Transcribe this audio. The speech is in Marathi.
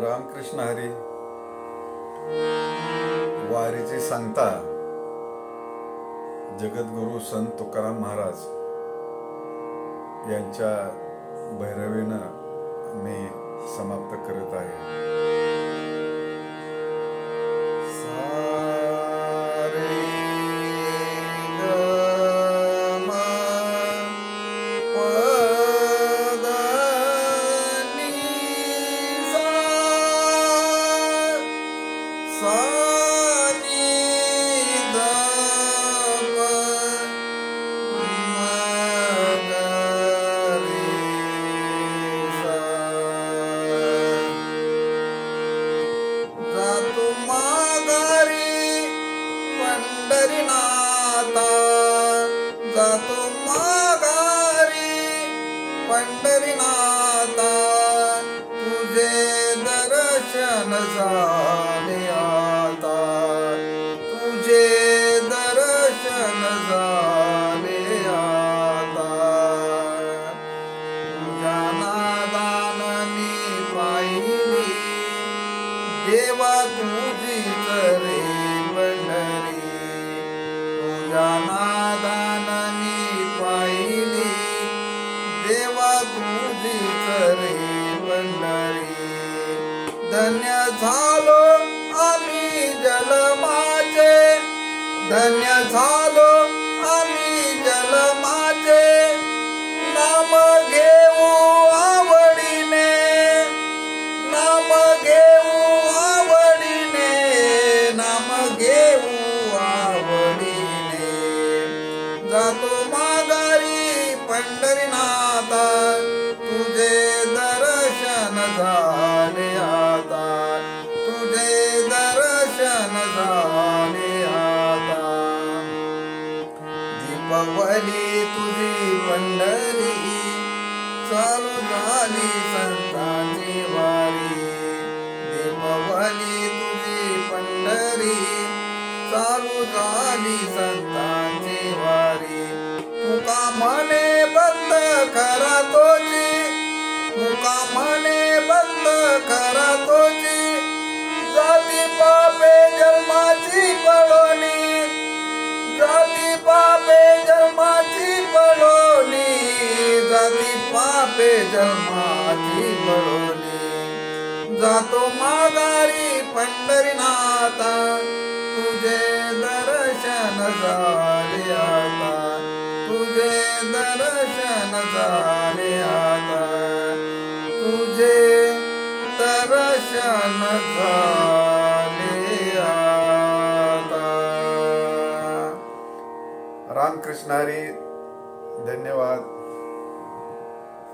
रामकृष्ण हरी. वारीची सांगता जगद्गुरु संत तुकाराम महाराज यांच्या भैरवीनं मी समाप्त करत आहे. जातो माघारी पंढरीनाथा. तुझे दर्शन झाले आता. तुझे दर्शन झाले आता. तुझ्या नादाननी पाहिली. देवा तुझी करे पंढरी तुझ्या धन्य झालो आम्ही जलमाचे. धन्य झालो आम्ही जलमाचे. नाम घेऊ आवडीने. नाम घेऊ आवडीने. नाम घेऊ आवडीने. जातो माघारी पंढरीनाथ. तुझे दर्शन झाले. दीपावली तुझी पंढरी चालू झाली पापे जन्माची घडवली जातो माघारी पंढरीनाथा. तुझे दर्शन झाले आता. तुझे दर्शन झाले आता. तुझे दर्शन झाले आता. रामकृष्ण धन्यवाद.